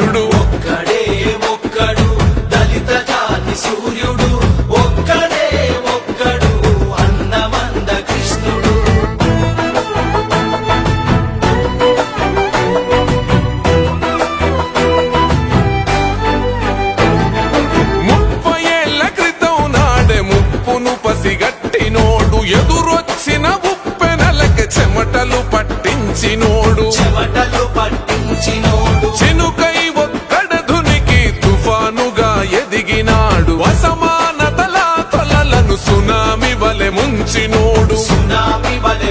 చాణక్యుడు ఒక్కడే ఒక్కడు దళిత జాతి సూర్యుడు. ఒక్కడే ఒక్కడు అన్నమంద కృష్ణుడు. ముప్పై ఏళ్ళ క్రితం నాడే ముప్పును పసిగట్టినోడు. ఎదురొచ్చిన ఉప్పెనలకి చెమటలు పట్టించినోడు. చెమటలు పట్టించినోడు. కలిగినాడు అసమానతల తొలలను సునామి వలె ముంచినోడు. సునామి వలె